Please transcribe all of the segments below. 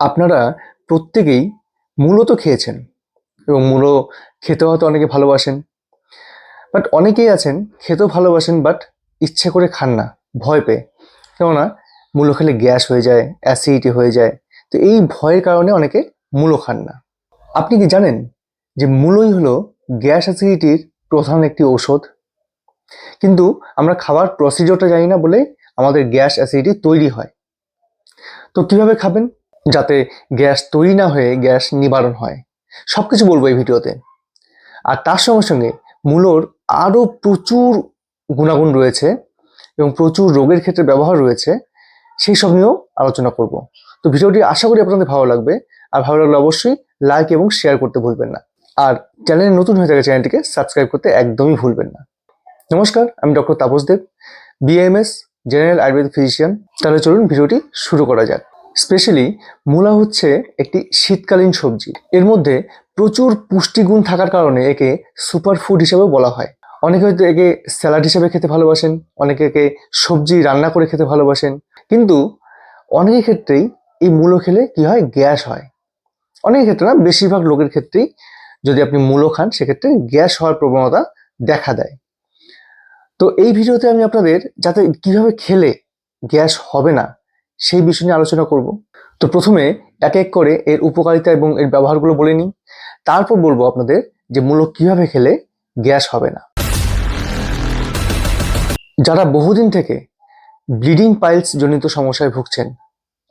আপনারা প্রত্যেকেই মূলো তো খেয়েছেন এবং মূলো খেতে হয়তো অনেকে ভালোবাসেন। বাট অনেকেই আছেন, খেতেও ভালোবাসেন, বাট ইচ্ছে করে খান না, ভয় পেয়ে। কেননা মূলো খেলে গ্যাস হয়ে যায়, অ্যাসিডিটি হয়ে যায়। তো এই ভয়ের কারণে অনেকে মূলো খান না। আপনি কি জানেন যে মূলোই হলো গ্যাস অ্যাসিডিটির প্রধান একটি ঔষধ? কিন্তু আমরা খাবার প্রসিডিওরটা জানি না বলে আমাদের গ্যাস অ্যাসিডিটি তৈরি হয়। তো কীভাবে খাবেন? যাতে গ্যাস তৈরি না হয়ে গ্যাস নিবারণ হয়। সব কিছু বলব এই ভিডিওতে। আর তার সঙ্গে সঙ্গে মূলোর আরও প্রচুর গুণাগুণ রয়েছে এবং প্রচুর রোগের ক্ষেত্রে ব্যবহার রয়েছে, সেই সব নিয়েও আলোচনা করব। তো ভিডিওটি আশা করি আপনাদের ভালো লাগবে। আর ভালো লাগলে অবশ্যই লাইক এবং শেয়ার করতে ভুলবেন না। আর চ্যানেলে নতুন হয়ে থাকে চ্যানেলটিকে সাবস্ক্রাইব করতে একদমই ভুলবেন না। নমস্কার, আমি doctor Tapas Deb BMS general Ayurvedic physician তাহলে চলুন ভিডিওটি শুরু করা যাক। স্পেশালি মূলা হচ্ছে একটি শীতকালীন সবজি। এর মধ্যে প্রচুর পুষ্টিগুণ থাকার কারণে একে সুপার ফুড হিসেবেও বলা হয়। অনেকে হয়তো একে স্যালাড হিসেবে খেতে ভালোবাসেন, অনেকে একে সবজি রান্না করে খেতে ভালোবাসেন। কিন্তু অনেকের ক্ষেত্রেই এই মূলো খেলে কি হয়? গ্যাস হয়। অনেক ক্ষেত্রে না, বেশিরভাগ লোকের ক্ষেত্রেই যদি আপনি মূলো খান, সেক্ষেত্রে গ্যাস হওয়ার প্রবণতা দেখা দেয়। তো এই ভিডিওতে আমি আপনাদের যাতে কীভাবে খেলে গ্যাস হবে না সেই বিষয় নিয়ে আলোচনা করব। তো প্রথমে এক এক করে এর উপকারিতা এবং এর ব্যবহারগুলো বলে নিই। তারপর বলব আপনাদের যে মূলো কীভাবে খেলে গ্যাস হবে না। যারা বহুদিন থেকে ব্লিডিং পাইলস জনিত সমস্যায় ভুগছেন,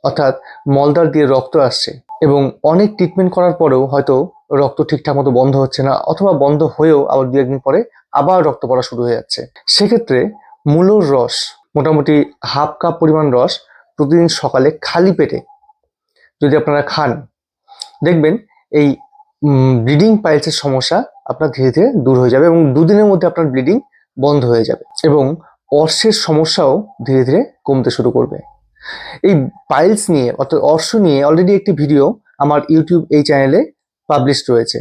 অর্থাৎ মলদার দিয়ে রক্ত আসছে এবং অনেক ট্রিটমেন্ট করার পরেও হয়তো রক্ত ঠিকঠাক মতো বন্ধ হচ্ছে না অথবা বন্ধ হয়েও আবার দু একদিন পরে আবার রক্ত পড়া শুরু হয়ে যাচ্ছে। সেক্ষেত্রে মূলোর রস, মোটামুটি হাফ কাপ পরিমাণ রস প্রতিদিন সকালে খালি পেটে যদি আপনারা খান, দেখবেন এই ব্লিডিং পাইলসের সমস্যা আপনার ধীরে ধীরে দূর হয়ে যাবে এবং দুদিনের মধ্যে আপনার ব্লিডিং বন্ধ হয়ে যাবে এবং অর্শের সমস্যাও ধীরে ধীরে কমতে শুরু করবে। এই পাইলস নিয়ে অর্থাৎ অর্শ নিয়ে অলরেডি একটি ভিডিও আমার ইউটিউব এই চ্যানেলে পাবলিশ রয়েছে।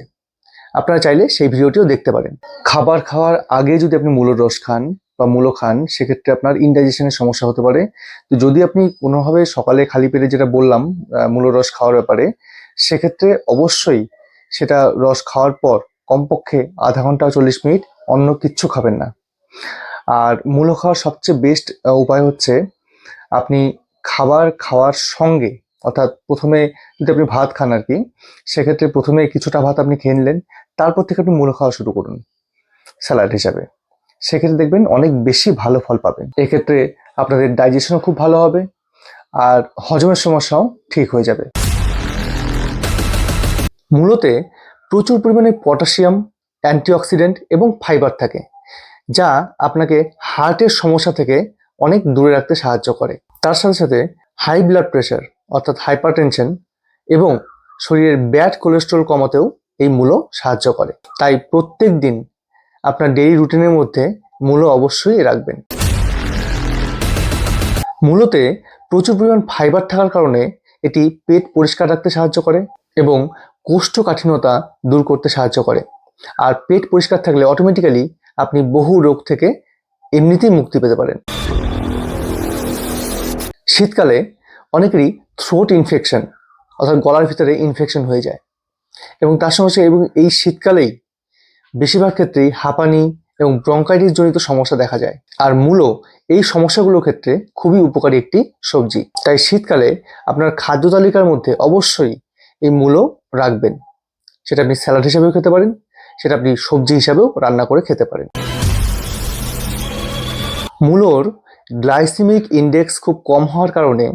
আপনারা চাইলে সেই ভিডিওটিও দেখতে পারেন। খাবার খাওয়ার আগে যদি আপনি মূলোর রস খান বা মূলো খান, সেক্ষেত্রে আপনার ইনডাইজেশনের সমস্যা হতে পারে। তো যদি আপনি কোনোভাবে সকালে খালি পেটে যেটা বললাম মূলো রস খাওয়ার ব্যাপারে, সেক্ষেত্রে অবশ্যই সেটা রস খাওয়ার পর কমপক্ষে আধা ঘণ্টা চল্লিশ মিনিট অন্য কিচ্ছু খাবেন না। আর মূলো খাওয়ার সবচেয়ে বেস্ট উপায় হচ্ছে আপনি খাবার খাওয়ার সঙ্গে, অর্থাৎ প্রথমে যদি আপনি ভাত খান আর কি সেক্ষেত্রে প্রথমে কিছুটা ভাত আপনি খেয়ে নিলেন, তারপর থেকে আপনি মূলো খাওয়া শুরু করুন, স্যালাড হিসাবে। সেক্ষেত্রে দেখবেন অনেক বেশি ভালো ফল পাবেন। এক্ষেত্রে আপনাদের ডাইজেশনও খুব ভালো হবে আর হজমের সমস্যাও ঠিক হয়ে যাবে। মূলতে প্রচুর পরিমাণে পটাশিয়াম, অ্যান্টিঅক্সিডেন্ট এবং ফাইবার থাকে, যা আপনাকে হার্টের সমস্যা থেকে অনেক দূরে রাখতে সাহায্য করে। তার সাথে সাথে হাই ব্লাড প্রেশার অর্থাৎ হাইপারটেনশন এবং শরীরের ব্যাড কোলেস্ট্রল কমাতেও এই মূলো সাহায্য করে। তাই প্রত্যেক দিন আপনার ডেইলি রুটিনের মধ্যে মূলো অবশ্যই রাখবেন। মূলতে প্রচুর পরিমাণ ফাইবার থাকার কারণে এটি পেট পরিষ্কার রাখতে সাহায্য করে এবং কোষ্ঠকাঠিন্যতা দূর করতে সাহায্য করে। আর পেট পরিষ্কার থাকলে অটোমেটিক্যালি আপনি বহু রোগ থেকে এমনিতেই মুক্তি পেতে পারেন। শীতকালে অনেকেরই থ্রোট ইনফেকশন অর্থাৎ গলার ভিতরে ইনফেকশন হয়ে যায়। এবং তার সঙ্গে এবং এই শীতকালেই বেশিরভাগ ক্ষেত্রেই হাঁপানি এবং ব্রঙ্কাইটিস জনিত সমস্যা দেখা যায়। আর মূলো এই সমস্যাগুলোর ক্ষেত্রে খুবই উপকারী একটি সবজি। তাই শীতকালে আপনার খাদ্য তালিকার মধ্যে অবশ্যই এই মূলো রাখবেন। সেটা আপনি স্যালাড হিসাবেও খেতে পারেন, সেটা আপনি সবজি হিসাবেও রান্না করে খেতে পারেন। মূলোর গ্লাইসেমিক ইন্ডেক্স খুব কম হওয়ার কারণে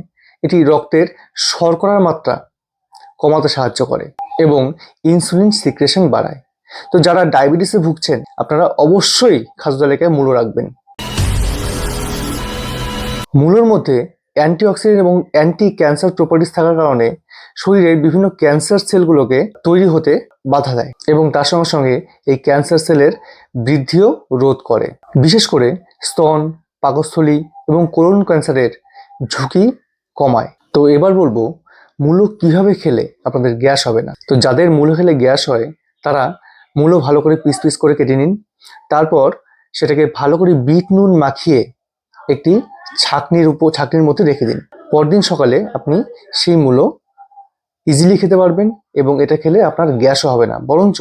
এটি রক্তের শর্করার মাত্রা কমাতে সাহায্য করে এবং ইনসুলিন সিক্রেশন বাড়ায়। তো যারা ডায়াবেটিসে ভুগছেন, আপনারা অবশ্যই খাদ্য তালিকায় মূলো রাখবেন। মূলোর মধ্যে অ্যান্টিঅক্সিডেন্ট এবং অ্যান্টি ক্যান্সার প্রপার্টিস থাকার কারণে শরীরের বিভিন্ন ক্যান্সার সেলগুলোকে তৈরি হতে বাধা দেয় এবং তার সঙ্গে সঙ্গে এই ক্যান্সার সেলের বৃদ্ধিও রোধ করে। বিশেষ করে স্তন, পাকস্থলী এবং কোলন ক্যান্সারের ঝুঁকি কমায়। তো এবার বলব মূলো কীভাবে খেলে আপনাদের গ্যাস হবে না? তো যাদের মূলো খেলে গ্যাস হয়, তারা মূলো ভালো করে পিস পিস করে কেটে নিন। তারপর সেটাকে ভালো করে বিট নুন মাখিয়ে একটি ছাকনির উপর, ছাকনির মধ্যে রেখে দিন। পরদিন সকালে আপনি সেই মূলো ইজিলি খেতে পারবেন এবং এটা খেলে আপনার গ্যাসও হবে না। বরঞ্চ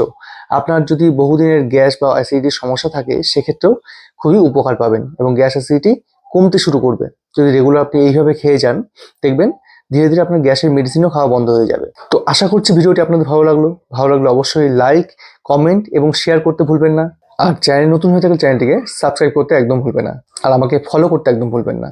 আপনার যদি বহুদিনের গ্যাস বা অ্যাসিডিটির সমস্যা থাকে, সেক্ষেত্রেও খুবই উপকার পাবেন এবং গ্যাস অ্যাসিডিটি কমতে শুরু করবে। যদি রেগুলার আপনি এইভাবে খেয়ে যান, দেখবেন ধীরে ধীরে আপনার গ্যাসের মেডিসিনও খাওয়া বন্ধ হয়ে যাবে। তো আশা করছি ভিডিওটি আপনাদের ভালো লাগল। ভালো লাগলে অবশ্যই লাইক কমেন্ট এবং শেয়ার করতে ভুলবেন না। আর চ্যানেল নতুন হয়ে থাকলে চ্যানেলটিকে সাবস্ক্রাইব করতে একদম ভুলবেন না। আর আমাকে ফলো করতে একদম ভুলবেন না।